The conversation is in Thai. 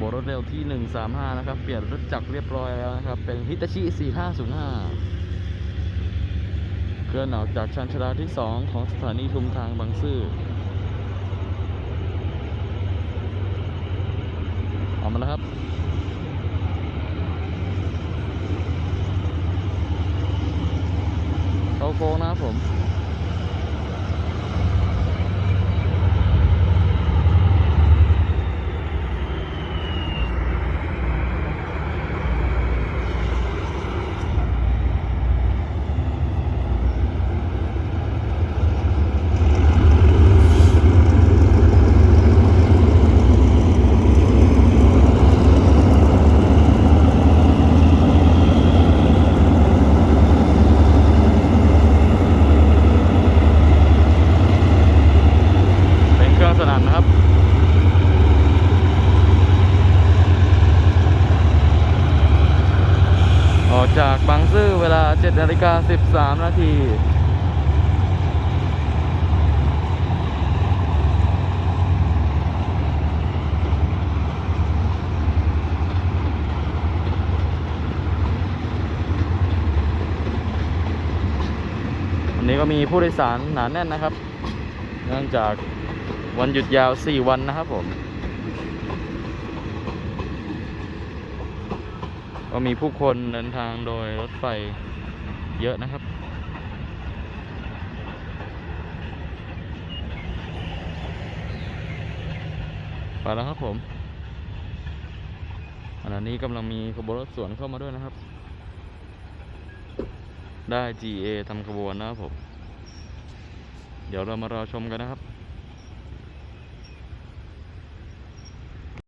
บรถเร็วที่ 135 นะครับ เปลี่ยนรถจักรเรียบร้อยแล้วนะครับ เป็นฮิตาชิ 4505 เคลื่อนออกจากชันชาลาที่ 2 ของสถานีชุมทางบางซื่อออกมาแล้วครับเข้าโค้งนะครับผม เป็นเครื่องสนั่นนะครับออกจากบางซื่อเวลา7นาฬิกา13 นาทีวันนี้ก็มีผู้โดยสารหนาแน่นนะครับ เนื่องจาก วันหยุดยาว 4 วันนะครับผม ก็มีผู้คนเดินทางโดยรถไฟเยอะนะครับ ไปแล้วครับผมขณะนี้กำลังมีขบวนรถสวนเข้ามาด้วยนะครับ ได้ GA ทำขบวนนะครับผม เดี๋ยวเรามารอชมกันนะครับ